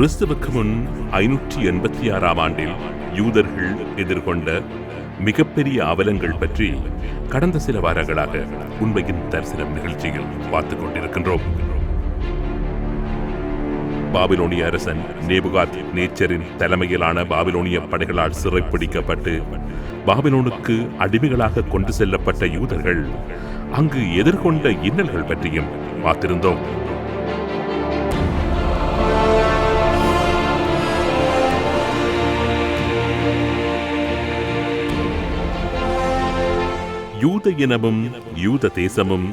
கிறிஸ்துவுக்கு முன் ஐநூற்றி எண்பத்தி ஆறாம் ஆண்டில் யூதர்கள் எதிர்கொண்ட மிகப்பெரிய அவலங்கள் பற்றி கடந்த சில வாரங்களாக உண்மையின் தரிசனம் நிகழ்ச்சியில் பார்த்துக் கொண்டிருக்கின்றோம். பாபிலோனிய அரசன் நேபுகாத் நேச்சரின் தலைமையிலான பாபிலோனிய படைகளால் சிறைப்பிடிக்கப்பட்டு பாபிலோனுக்கு அடிமைகளாக கொண்டு செல்லப்பட்ட யூதர்கள் அங்கு எதிர்கொண்ட இன்னல்கள் பற்றியும் பார்த்திருந்தோம். யூத இனமும் யூத தேசமும்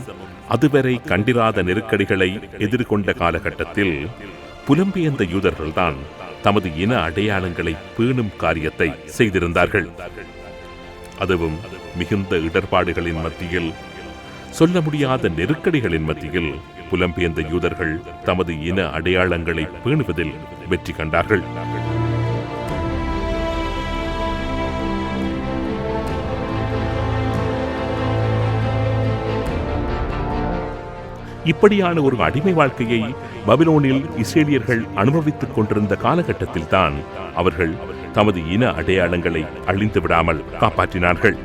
அதுவரை கண்டிராத நெருக்கடிகளை எதிர்கொண்ட காலகட்டத்தில் புலம்பெயர்ந்த யூதர்கள்தான் தமது இன அடையாளங்களை பேணும் காரியத்தை செய்திருந்தார்கள். அதுவும் மிகுந்த இடர்பாடுகளின் மத்தியில் சொல்ல முடியாத நெருக்கடிகளின் மத்தியில் புலம்பெயர்ந்த யூதர்கள் தமது இன அடையாளங்களை பேணுவதில் வெற்றி கண்டார்கள். இப்படியான ஒரு அடிமை வாழ்க்கையை பபிலோனில் இஸ்ரேலியர்கள் அனுபவித்துக் கொண்டிருந்த காலகட்டத்தில் தான் அவர்கள் தமது இன அடையாளங்களை அழிந்து விடாமல் காப்பாற்றினார்கள்.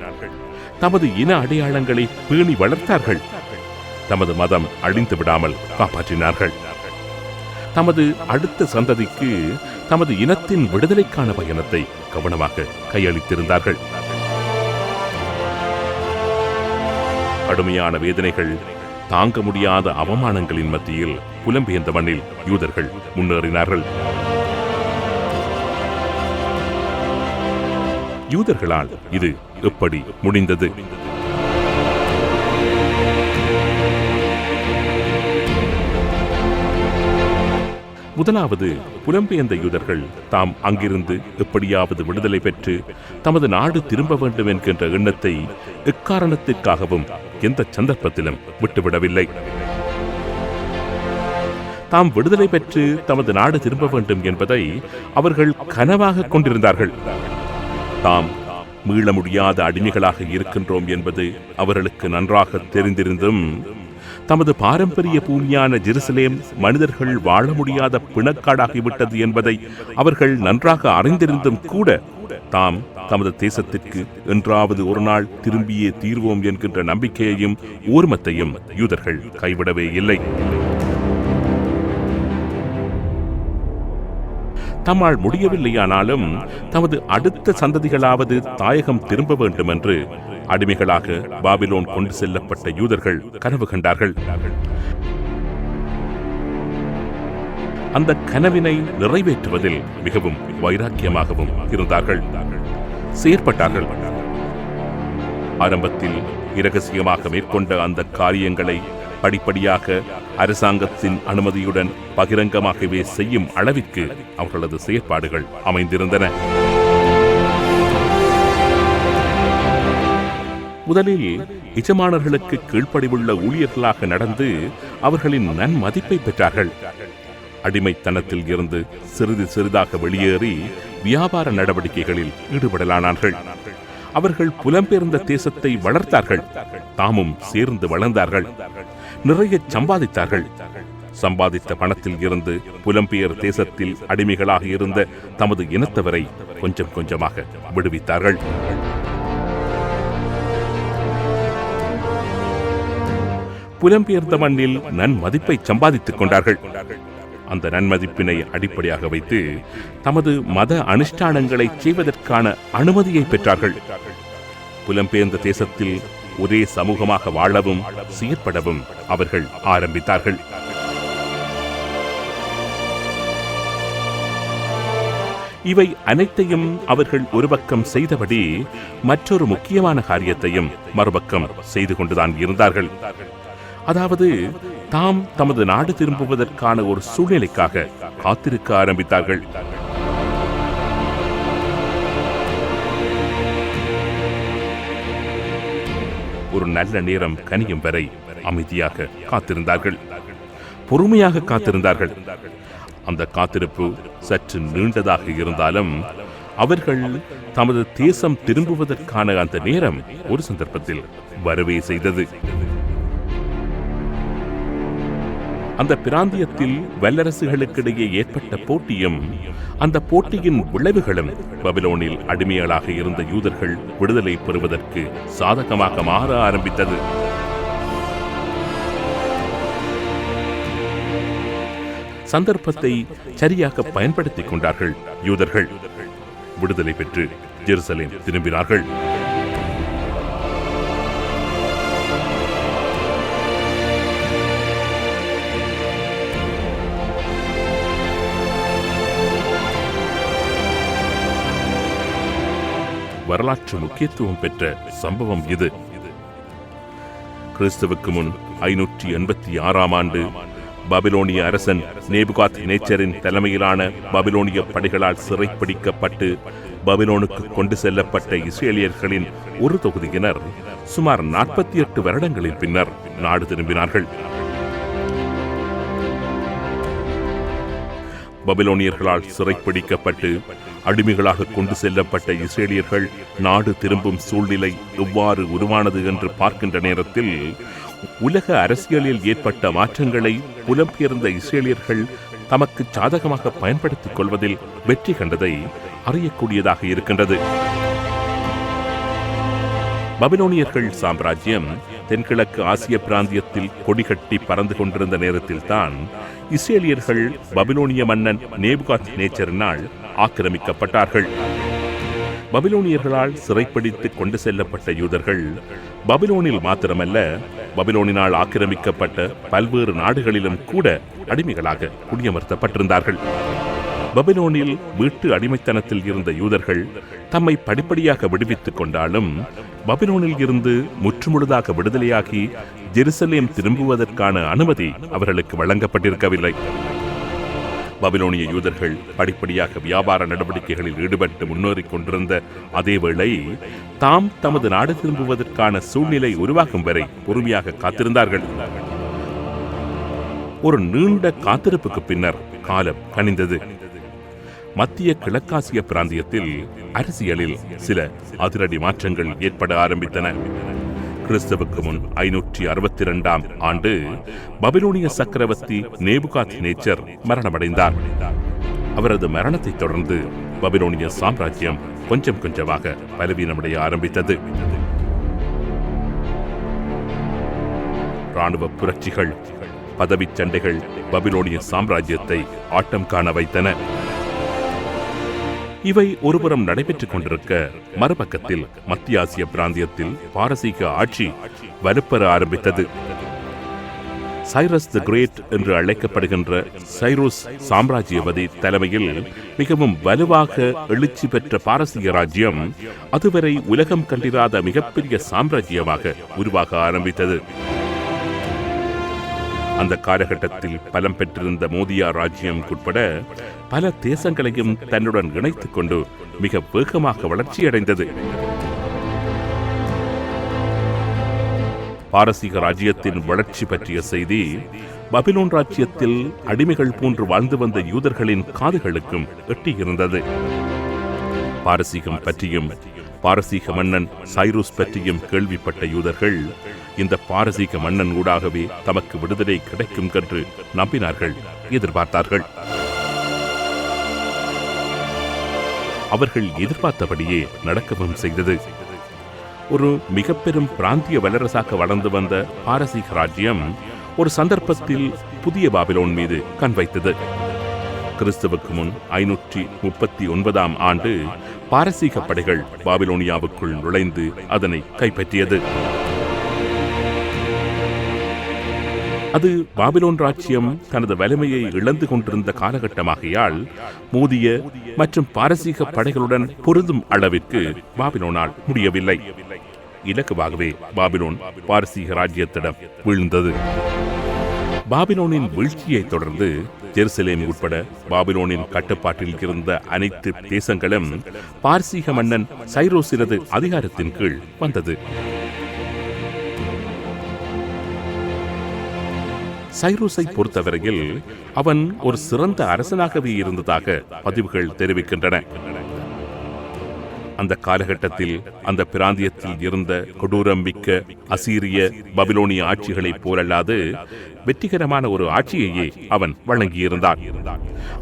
தமது இன அடையாளங்களை பேணி வளர்த்தார்கள். தமது மதம் அழிந்து விடாமல் காப்பாற்றினார்கள். தமது அடுத்த சந்ததிக்கு தமது இனத்தின் விடுதலைக்கான பயணத்தை கவனமாக கையளித்திருந்தார்கள். கடுமையான வேதனைகள் தாங்க முடியாத அவமானங்களின் மத்தியில் புலம்பெயர்ந்த மண்ணில் யூதர்கள் முன்னேறினார்கள். யூதர்களால் இது எப்படி முடிந்தது? முதலாவது புலம்பெயர்ந்த யூதர்கள் தாம் அங்கிருந்து எப்படியாவது விடுதலை பெற்று தமது நாடு திரும்ப வேண்டும் என்கின்ற எண்ணத்தை எக்காரணத்திற்காகவும் எந்த சந்தர்ப்பத்திலும் விட்டுவிடவில்லை. தாம் விடுதலை பெற்று தமது நாடு திரும்ப வேண்டும் என்பதை அவர்கள் கனவாக கொண்டிருந்தார்கள். தாம் மீள முடியாத அடிமைகளாக இருக்கின்றோம் என்பது அவர்களுக்கு நன்றாக தெரிந்திருந்தும் தமது பாரம்பரிய பூமியான ஜெருசலேம் மனிதர்கள் வாழ முடியாத பிணக்காடாகிவிட்டது என்பதை அவர்கள் நன்றாக அறிந்திருந்தும் கூட தாம் தமது தேசத்திற்கு என்றாவது ஒரு நாள் திரும்பியே தீர்வோம் என்கின்ற நம்பிக்கையையும் ஊர்மத்தையும் யூதர்கள் கைவிடவே இல்லை. தம்மால் முடியவில்லையானாலும் தமது அடுத்த சந்ததிகளாவது தாயகம் திரும்ப வேண்டும் என்று அடிமைகளாக பாபிலோன் கொண்டு செல்லப்பட்ட யூதர்கள் கனவு கண்டார்கள். அந்த கனவினை நிறைவேற்றுவதில் மிகவும் வைராக்கியமாகவும் இருந்தார்கள். செயற்பட்டார்கள். ஆரம்பத்தில் இரகசியமாக மேற்கொண்ட அந்த காரியங்களை படிப்படியாக அரசாங்கத்தின் அனுமதியுடன் பகிரங்கமாகவே செய்யும் அளவிற்கு அவர்களது செயற்பாடுகள் அமைந்திருந்தன. முதலில் எஜமானர்களுக்கு கீழ்ப்படிவுள்ள ஊழியர்களாக நடந்து அவர்களின் நன்மதிப்பை பெற்றார்கள். அடிமைத்தனத்தில் இருந்து சிறிது சிறிதாக வெளியேறி வியாபார நடவடிக்கைகளில் ஈடுபடலானார்கள். அவர்கள் புலம்பெயர்ந்த தேசத்தை வளர்த்தார்கள். தாமும் சேர்ந்து வளர்ந்தார்கள். நிறைய சம்பாதித்தார்கள். சம்பாதித்த பணத்தில் இருந்து புலம்பெயர் தேசத்தில் அடிமைகளாக இருந்த தமது இனத்தவரை கொஞ்சம் கொஞ்சமாக விடுவித்தார்கள். புலம்பெயர்ந்த மண்ணில் நன்மதிப்பை சம்பாதித்துக் கொண்டார்கள். அந்த நன்மதிப்பினை அடிப்படையாக வைத்து தமது மத அனுஷ்டானங்களை செய்வதற்கான அனுமதியை பெற்றார்கள். புலம்பெயர்ந்த தேசத்தில் ஒரே சமூகமாக வாழவும் செயற்படவும் அவர்கள் ஆரம்பித்தார்கள். இவை அனைத்தையும் அவர்கள் ஒரு பக்கம் செய்தபடி மற்றொரு முக்கியமான காரியத்தையும் மறுபக்கம் செய்து கொண்டுதான் இருந்தார்கள். அதாவது தாம் தமது நாடு திரும்புவதற்கான ஒரு சூழ்நிலைக்காக காத்திருக்க ஆரம்பித்தார்கள். ஒரு நல்ல நேரம் கனியும் வரை அமைதியாக காத்திருந்தார்கள். பொறுமையாக காத்திருந்தார்கள். அந்த காத்திருப்பு சற்று நீண்டதாக இருந்தாலும் அவர்கள் தமது தேசம் திரும்புவதற்கான அந்த நேரம் ஒரு சந்தர்ப்பத்தில் வரவே செய்தது. அந்த பிராந்தியத்தில் வல்லரசுகளுக்கிடையே ஏற்பட்ட போட்டியும் அந்த போட்டியின் விளைவுகளும் பபிலோனில் அடிமையாளாக இருந்த யூதர்கள் விடுதலை பெறுவதற்கு சாதகமாக மாற ஆரம்பித்தது. சந்தர்ப்பத்தை சரியாக பயன்படுத்திக் கொண்டார்கள் யூதர்கள். விடுதலை பெற்று ஜெருசலேம் திரும்பினார்கள். வரலாற்று முக்கியத்துவம் பெற்ற சம்பவம் இது. கிறிஸ்துவுக்கு முன் ஐநூற்றி எண்பத்தி ஆறாம் ஆண்டு பபிலோனிய அரசன் நேபுகாத் நேச்சரின் தலைமையிலான பபிலோனிய படைகளால் சிறைப்பிடிக்கப்பட்டு பபிலோனுக்கு கொண்டு செல்லப்பட்ட இஸ்ரேலியர்களின் ஒரு தொகுதியினர் சுமார் நாற்பத்தி எட்டு வருடங்களின் பின்னர் நாடு திரும்பினார்கள். பபிலோனியர்களால் சிறைப்பிடிக்கப்பட்டு அடிமைகளாக கொண்டு செல்லப்பட்ட இஸ்ரேலியர்கள் நாடு திரும்பும் சூழ்நிலை எவ்வாறு உருவானது என்று பார்க்கின்ற நேரத்தில் உலக அரசியலில் ஏற்பட்ட மாற்றங்களை புலம்பெயர்ந்த இஸ்ரேலியர்கள் தமக்கு சாதகமாக பயன்படுத்திக் கொள்வதில் வெற்றி கண்டதை அறியக்கூடியதாக இருக்கின்றது. பபிலோனியர்கள் சாம்ராஜ்யம் தென்கிழக்கு ஆசிய பிராந்தியத்தில் கொடிகட்டி பறந்து கொண்டிருந்த நேரத்தில்தான் இஸ்ரேலியர்கள் பபிலோனிய மன்னன் நேபுகாத் நேச்சரினால் ஆக்கிரமிக்கப்பட்டார்கள். பபிலோனியர்களால் சிறைப்பிடித்து கொண்டு செல்லப்பட்ட யூதர்கள் பபிலோனில் மாத்திரமல்ல பபிலோனினால் ஆக்கிரமிக்கப்பட்ட பல்வேறு நாடுகளிலும் கூட அடிமைகளாக குடியமர்த்தப்பட்டிருந்தார்கள். பபிலோனில் வீட்டு அடிமைத்தனத்தில் இருந்த யூதர்கள் தம்மை படிப்படியாக விடுவித்துக் கொண்டாலும் பபிலோனில் இருந்து முற்றுமுழுதாக விடுதலையாகி ஜெருசலேம் திரும்புவதற்கான அனுமதி அவர்களுக்கு வழங்கப்பட்டிருக்கவில்லை. பபிலோனிய யூதர்கள் படிப்படியாக வியாபார நடவடிக்கைகளில் ஈடுபட்டு முன்னேறிக் கொண்டிருந்த அதேவேளை தாம் தமது நாடு திரும்புவதற்கான சூழ்நிலை உருவாகும் வரை பொறுமையாக காத்திருந்தார்கள். ஒரு நீண்ட காத்திருப்புக்கு பின்னர் காலம் கனிந்தது. மத்திய கிழக்காசிய பிராந்தியத்தில் அரசியலில் சில அதிரடி மாற்றங்கள் ஏற்பட ஆரம்பித்தன. கிறிஸ்தவுக்கு முன் ஐநூற்றி அறுபத்தி இரண்டாம் ஆண்டு பபிலோனிய சக்கரவர்த்தி நேபுகாத் நேச்சர் மரணமடைந்தார். அவரது மரணத்தைத் தொடர்ந்து பபிலோனிய சாம்ராஜ்யம் கொஞ்சம் கொஞ்சமாக பலவீனமடைய ஆரம்பித்தது. ராணுவ புரட்சிகள் பதவிச் சண்டைகள் பபிலோனிய சாம்ராஜ்யத்தை ஆட்டம் காண வைத்தன. இவை ஒருபுறம் நடைபெற்றுக் கொண்டிருக்க மறுபக்கத்தில் மத்திய ஆசிய பிராந்தியத்தில் பாரசீக ஆட்சி வலுப்பெற ஆரம்பித்தது. சைரஸ் தி கிரேட் என்று அழைக்கப்படுகின்ற சைரோஸ் சாம்ராஜ்யவதி தலைமையில் மிகவும் வலுவாக எழுச்சி பெற்ற பாரசீக ராஜ்யம் அதுவரை உலகம் கண்டிராத மிகப்பெரிய சாம்ராஜ்யமாக உருவாக ஆரம்பித்தது. அந்த காலகட்டத்தில் பலம் பெற்றிருந்த மோதியா ராஜ்யம் உட்பட பல தேசங்களையும் தன்னுடன் இணைத்துக் கொண்டு மிக வேகமாக வளர்ச்சியடைந்தது. பாரசீக ராஜ்யத்தின் வளர்ச்சி பற்றிய செய்தி பபிலோன் ராஜ்யத்தில் அடிமைகள் போன்று வாழ்ந்து வந்த யூதர்களின் காதுகளுக்கும் எட்டியிருந்தது. பாரசீகம் பற்றியும் பாரசீக மன்னன் சைரூஸ் பற்றியும் கேள்விப்பட்ட யூதர்கள் இந்த பாரசீக மன்னன் ஊடாகவே தமக்கு விடுதலை கிடைக்கும் என்று நம்பினார்கள் எதிர்பார்த்தார்கள். அவர்கள் எதிர்பார்த்தபடியே நடக்கவும் செய்தது. ஒரு மிக பெரும் பிராந்திய வல்லரசாக வளர்ந்து வந்த பாரசீக ராஜ்யம் ஒரு சந்தர்ப்பத்தில் புதிய பாபிலோன் மீது கண் வைத்தது. கிறிஸ்துவுக்கு முன் ஐநூற்றி முப்பத்தி ஒன்பதாம் ஆண்டு பாரசீக படைகள் பாபிலோனியாவுக்குள் நுழைந்து அதனை கைப்பற்றியது. அது பாபிலோன் ராஜ்யம் தனது வலிமையை இழந்து கொண்டிருந்த காலகட்டமாகையால் மோதிய மற்றும் பாரசீக படைகளுடன் பொருந்தும் அளவிற்கு பாபிலோனால் முடியவில்லை. இலக்குவாகவே பாபிலோன் பாரசீக ராஜ்யத்திடம் வீழ்ந்தது. பாபிலோனின் வீழ்ச்சியை தொடர்ந்து ஜெருசலேம் உட்பட பாபிலோனின் கட்டுப்பாட்டில் இருந்த அனைத்து தேசங்களும் பாரசீக மன்னன் சைரோசினது அதிகாரத்தின் கீழ் வந்தது. சைரோஸை பொறுத்தவரையில் அவன் ஒரு சிறந்த அரசனாகவே இருந்ததாக பதிவுகள் தெரிவிக்கின்றன. அந்த காலகட்டத்தில் அந்த பிராந்தியத்தில் இருந்த கொடூரம் மிக்க அசீரிய பபிலோனிய ஆட்சிகளைப் போலல்லாது வெற்றிகரமான ஒரு ஆட்சியையே அவன் வழங்கியிருந்தான்.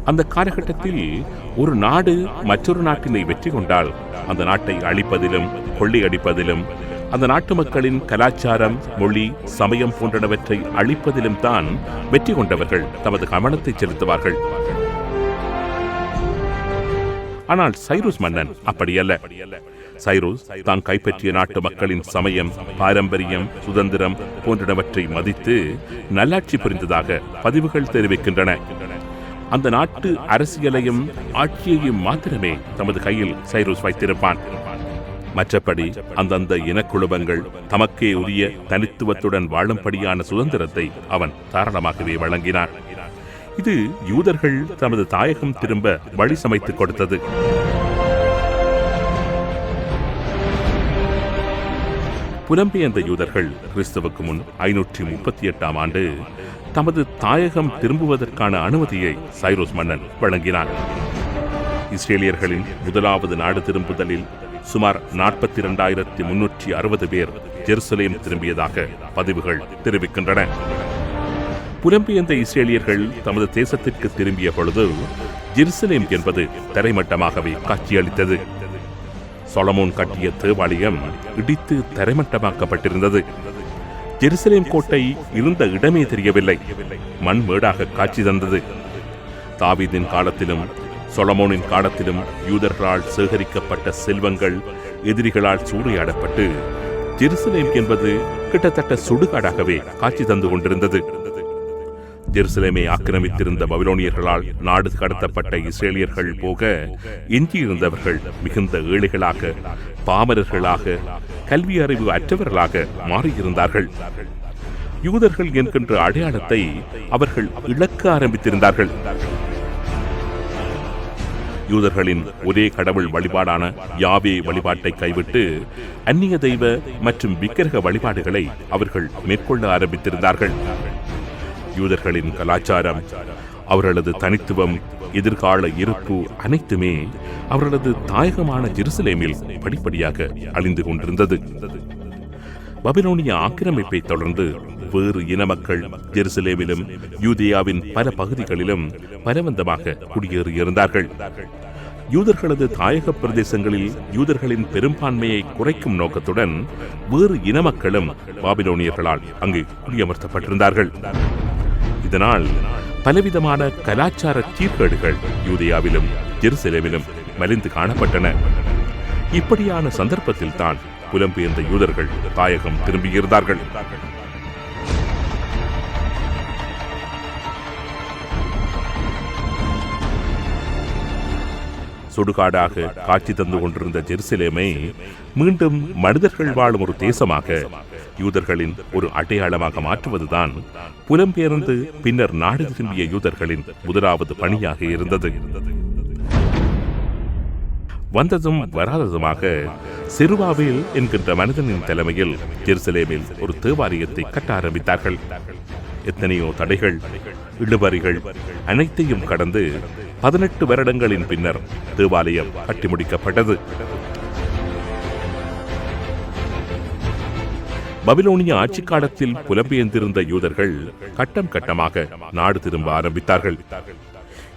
அந்த காலகட்டத்தில் ஒரு நாடு மற்றொரு நாட்டினை வெற்றி கொண்டால் அந்த நாட்டை அழிப்பதிலும் கொள்ளையடிப்பதிலும் அந்த நாட்டு மக்களின் கலாச்சாரம் மொழி சமயம் போன்றனவற்றை அழிப்பதிலும் தான் வெற்றி கொண்டவர்கள் தமது கவனத்தை செலுத்துவார்கள். ஆனால் சைரூஸ் மன்னன் அப்படியல்ல. சைரூஸ் தான் கைப்பற்றிய நாட்டு மக்களின் சமயம் பாரம்பரியம் சுதந்திரம் போன்றவற்றை மதித்து நல்லாட்சி புரிந்ததாக பதிவுகள் தெரிவிக்கின்றன. அந்த நாட்டு அரசியலையும் ஆட்சியையும் மாத்திரமே தமது கையில் சைரூஸ் வைத்திருப்பான். மற்றபடி அந்தந்த இனக்குழுமங்கள் தமக்கே உரிய தனித்துவத்துடன் வாழும்படியான சுதந்திரத்தை அவன் தாராளமாகவே வழங்கினான். இது யூதர்கள் தமது தாயகம் திரும்ப வழி சமைத்துக் கொடுத்தது. புலம்பெயர்ந்த யூதர்கள் கிறிஸ்துவுக்கு முன் ஐநூற்றி முப்பத்தி எட்டாம் ஆண்டு தமது தாயகம் திரும்புவதற்கான அனுமதியை சைரோஸ் மன்னன் வழங்கினார் இஸ்ரேலியர்களின் முதலாவது நாடு திரும்புதலில் சுமார் நாற்பத்தி இரண்டாயிரத்தி முன்னூற்றி அறுபது பேர் ஜெருசலேம் திரும்பியதாக பதிவுகள் தெரிவிக்கின்றன. புலம்பெயர்ந்த இஸ்ரேலியர்கள் தமது தேசத்திற்கு திரும்பிய பொழுது ஜெருசலேம் என்பது தரைமட்டமாகவே காட்சியளித்தது. சொலமோன் கட்டிய தேவாலயம் இடித்து தரைமட்டமாக்கப்பட்டிருந்தது. ஜெருசலேம் கோட்டை இருந்த இடமே தெரியவில்லை. மண் மேடாக காட்சி தந்தது. தாவீதின் காலத்திலும் சொலமோனின் காலத்திலும் யூதர்களால் சேகரிக்கப்பட்ட செல்வங்கள் எதிரிகளால் சூறையாடப்பட்டு ஜெருசலேம் என்பது கிட்டத்தட்ட சுடுகாடாகவே காட்சி தந்து கொண்டிருந்தது. ஜெருசலேமை ஆக்கிரமித்திருந்த பபிலோனியர்களால் நாடு கடத்தப்பட்ட இஸ்ரேலியர்கள் போக எஞ்சியிருந்தவர்கள் மிகுந்த ஏழைகளாக பாமரர்களாக கல்வி அறிவு அற்றவர்களாக மாறியிருந்தார்கள். யூதர்கள் என்கின்ற அடையாளத்தை அவர்கள் இழக்க ஆரம்பித்திருந்தார்கள். யூதர்களின் ஒரே கடவுள் வழிபாடான யாவே வழிபாட்டை கைவிட்டு அந்நிய தெய்வ மற்றும் விக்கிரக வழிபாடுகளை அவர்கள் மேற்கொள்ள ஆரம்பித்திருந்தார்கள். யூதர்களின் கலாச்சாரம் அவர்களது தனித்துவம் எதிர்கால இருப்பு அனைத்துமே அவர்களது தாயகமான ஜெருசலேமில் படிப்படியாக அழிந்து கொண்டிருந்தது. பபிலோனிய ஆக்கிரமிப்பை தொடர்ந்து வேறு இன மக்கள் ஜெருசலேமிலும் யூதியாவின் பல பகுதிகளிலும் பலவந்தமாக குடியேறியிருந்தார்கள். யூதர்களது தாயக பிரதேசங்களில் யூதர்களின் பெரும்பான்மையை குறைக்கும் நோக்கத்துடன் வேறு இன மக்களும் பாபிலோனியர்களால் அங்கு குடியமர்த்தப்பட்டிருந்தார்கள். இதனால் பலவிதமான கலாச்சார சீர்கேடுகள் யூதியாவிலும் ஜெருசலேமிலும் மலிந்து காணப்பட்டன. இப்படியான சந்தர்ப்பத்தில் தான் புலம்பெயர்ந்த யூதர்கள் தாயகம் திரும்பியிருந்தார்கள் சுடுகாடாக காட்சி தந்து கொண்டிருந்த ஜெருசலேமை மீண்டும் மனிதர்கள் வாழும் ஒரு தேசமாக யூதர்களின் ஒரு அடையாளமாக மாற்றுவதுதான் புலம்பெயர்ந்து பின்னர் நாடு திரும்பிய யூதர்களின் முதலாவது பணியாக இருந்தது. வந்ததும் வராததுமாக செருவாவில் என்கின்ற மனிதனின் தலைமையில் ஜெருசலேமில் ஒரு தேவாலயத்தை கட்ட ஆரம்பித்தார்கள். எத்தனையோ தடைகள் இழுபறிகள் அனைத்தையும் கடந்து பதினெட்டு வருடங்களின் பின்னர் தேவாலயம் கட்டி முடிக்கப்பட்டது பபிலோனிய ஆட்சி காலத்தில் புலம்பெயர்ந்திருந்த யூதர்கள் கட்டம் கட்டமாக நாடு திரும்ப ஆரம்பித்தார்கள்.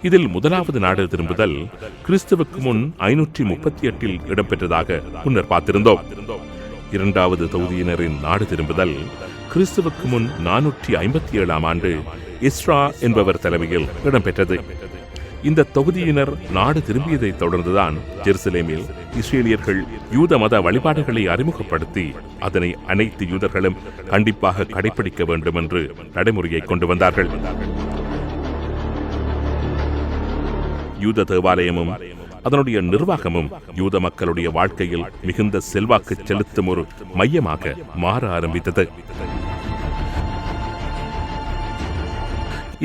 இதில் முதலாவது நாடு திரும்புதல் கிறிஸ்துவுக்கு முன் ஐநூற்றி முப்பத்தி எட்டில் இடம்பெற்றதாக முன்னர் பார்த்திருந்தோம். இரண்டாவது தொகுதியினரின் நாடு திரும்புதல் கிறிஸ்துவுக்கு முன் நானூற்றி ஐம்பத்தி ஏழாம் ஆண்டு இஸ்ரா என்பவர் தலைமையில் இடம்பெற்றது. இந்த தொகுதியினர் நாடு திரும்பியதை தொடர்ந்துதான் ஜெருசலேமில் இஸ்ரேலியர்கள் யூத மத வழிபாடுகளை அறிமுகப்படுத்தி அதனை அனைத்து யூதர்களும் கண்டிப்பாக கடைபிடிக்க வேண்டும் என்று நடைமுறையை கொண்டு வந்தார்கள். யூத தேவாலயமும் அதனுடைய நிர்வாகமும் யூத மக்களுடைய வாழ்க்கையில் மிகுந்த செல்வாக்கு செலுத்தும் ஒரு மையமாக மாற ஆரம்பித்தது.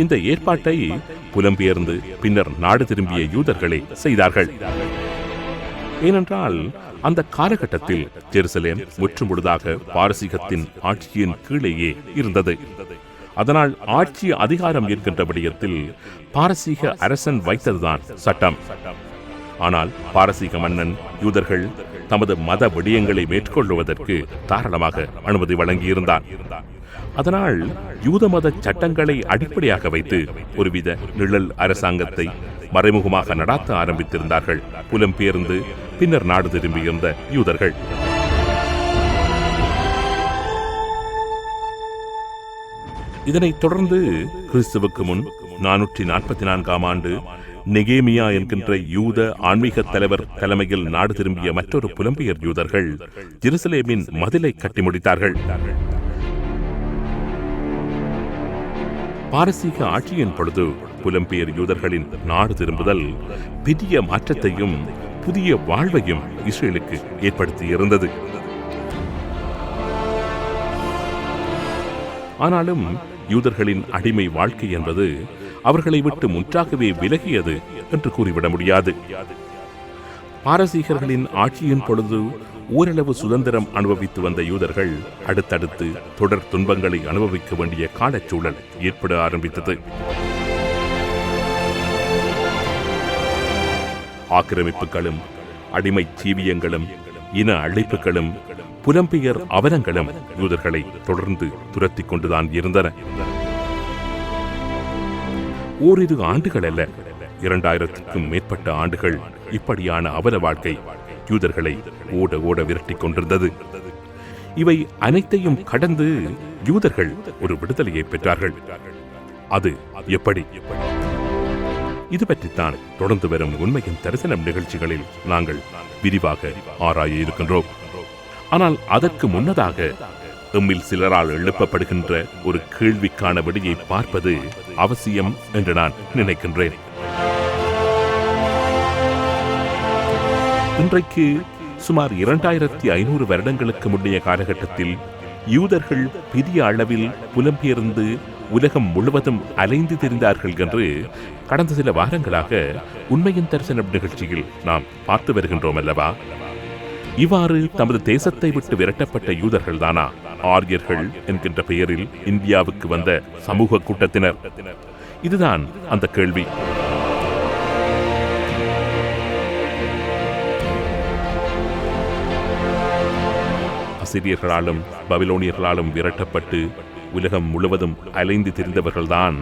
இந்த ஏற்பாட்டை புலம்பெயர்ந்து பின்னர் நாடு திரும்பிய யூதர்களே செய்தார்கள். ஏனென்றால் அந்த காலகட்டத்தில் ஜெருசலேம் முற்றுமுழுதாக பாரசீகத்தின் ஆட்சியின் கீழேயே இருந்தது. அதனால் ஆட்சி அதிகாரம் என்கின்ற விடயத்தில் பாரசீக அரசன் வைத்ததுதான் சட்டம். ஆனால் பாரசீக மன்னன் யூதர்கள் தமது மத விடயங்களை மேற்கொள்வதற்கு தாராளமாக அனுமதி வழங்கியிருந்தான். அதனால் யூத மத சட்டங்களை அடிப்படையாக வைத்து ஒருவித நிழல் அரசாங்கத்தை மறைமுகமாக நடாத்த ஆரம்பித்திருந்தார்கள். புலம்பெயர்ந்து பின்னர் நாடு திரும்பியிருந்த யூதர்கள். இதனைத் தொடர்ந்து கிறிஸ்துவுக்கு முன் நானூற்றி நாற்பத்தி நான்காம் ஆண்டு நெகேமியா என்கின்ற யூத ஆன்மீக தலைவர் தலைமையில் நாடு திரும்பிய மற்றொரு புலம்பெயர் யூதர்கள் ஜெருசலேமின் மதிலை கட்டி முடித்தார்கள். பாரசீக ஆட்சியின் பொழுது புலம்பெயர் யூதர்களின் நாடு திரும்புதல் பெரிய மாற்றத்தையும் புதிய வாழ்வையும் இஸ்ரேலுக்கு ஏற்படுத்தியிருந்தது. ஆனாலும் யூதர்களின் அடிமை வாழ்க்கை என்பது அவர்களை விட்டு முற்றாகவே விலகியது என்று கூறிவிட முடியாது. பாரசீகர்களின் ஆட்சியின் பொழுது ஓரளவு சுதந்திரம் அனுபவித்து வந்த யூதர்கள் அடுத்தடுத்து தொடர் துன்பங்களை அனுபவிக்க வேண்டிய காலச்சூழல் ஏற்பட ஆரம்பித்தது. ஆக்கிரமிப்புகளும் அடிமை சீவியங்களும் இன அழைப்புகளும் புலம்பெயர் அவலங்களும் யூதர்களை தொடர்ந்து துரத்தி கொண்டுதான் இருந்தன. ஓரிரு ஆண்டுகள் அல்ல இரண்டாயிரத்துக்கும் மேற்பட்ட ஆண்டுகள் இப்படியான அவல வாழ்க்கை யூதர்களை ஓட ஓட விரட்டிக் கொண்டிருந்தது. இவை அனைத்தையும் கடந்து யூதர்கள் ஒரு விடுதலையை பெற்றார்கள். அது எப்படி? இது பற்றித்தான் தொடர்ந்து வரும் உண்மையின் தரிசனம் நிகழ்ச்சிகளில் நாங்கள் விரிவாக ஆராய இருக்கின்றோம். ஆனால் அதற்கு முன்னதாக எம்மில் சிலரால் எழுப்பப்படுகின்ற ஒரு கேள்விக்கான விடையை பார்ப்பது அவசியம் என்று நான் நினைக்கின்றேன். இன்றைக்கு சுமார் இரண்டாயிரத்தி ஐநூறு வருடங்களுக்கு முன்னைய காலகட்டத்தில் யூதர்கள் பெரிய அளவில் புலம்பெயர்ந்து உலகம் முழுவதும் அலைந்து தெரிந்தார்கள் என்று கடந்த சில வாரங்களாக உண்மையின் தரிசனம் நிகழ்ச்சியில் நாம் பார்த்து வருகின்றோம் அல்லவா? இவ்வாறு தமது தேசத்தை விட்டு விரட்டப்பட்ட யூதர்கள் தானா ஆரியர்கள் என்கின்ற பெயரில் இந்தியாவுக்கு வந்த சமூக கூட்டத்தினர். இதுதான் அந்த கேள்வி. அசிரியர்களாலும் பபிலோனியர்களாலும் விரட்டப்பட்டு உலகம் முழுவதும் அலைந்து திரிந்தவர்கள்தான்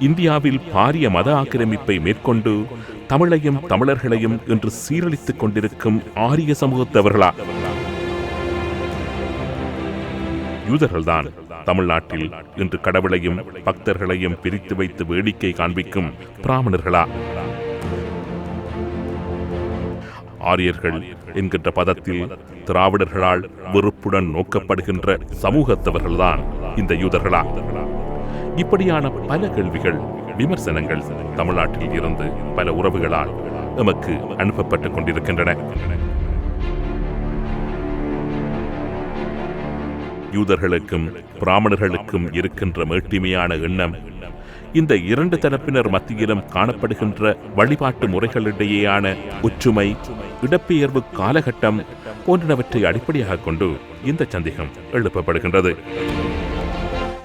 இந்தியாவில் பாரிய மத ஆக்கிரமிப்பை மேற்கொண்டு தமிழையும் தமிழர்களையும் இன்று சீரழித்துக் கொண்டிருக்கும் ஆரிய சமூகத்தவர்களா? யூதர்கள்தான் தமிழ்நாட்டில் இன்று கடவுளையும் பக்தர்களையும் பிரித்து வைத்து வேடிக்கை காண்பிக்கும் பிராமணர்களா? ஆரியர்கள் என்கின்ற பதத்தில் திராவிடர்களால் வெறுப்புடன் நோக்கப்படுகின்ற சமூகத்தவர்கள்தான் இந்த யூதர்களா? இப்படியான பல கேள்விகள் விமர்சனங்கள் தமிழ்நாட்டில் இருந்து பல உறவுகளால் நமக்கு அனுப்பப்பட்டுக் கொண்டிருக்கின்றன. யூதர்களுக்கும் பிராமணர்களுக்கும் இருக்கின்ற மேட்டிமையான எண்ணம் இந்த இரண்டு தரப்பினர் மத்தியிலும் காணப்படுகின்ற வழிபாட்டு முறைகளிடையேயான ஒற்றுமை இடப்பெயர்வு காலகட்டம் போன்றவற்றை அடிப்படையாக கொண்டு இந்த சந்தேகம் எழுப்பப்படுகின்றது.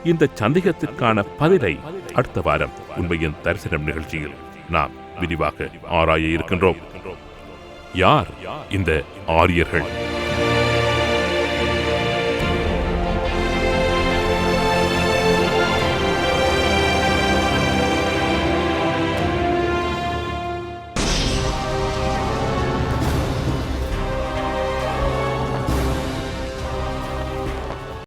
இந்த சந்தேகத்திற்கான பதிலை அடுத்த வாரம் உண்மையின் தரிசனம் நிகழ்ச்சியில் நாம் விரிவாக ஆராய இருக்கின்றோம். யார் இந்த ஆரியர்கள்?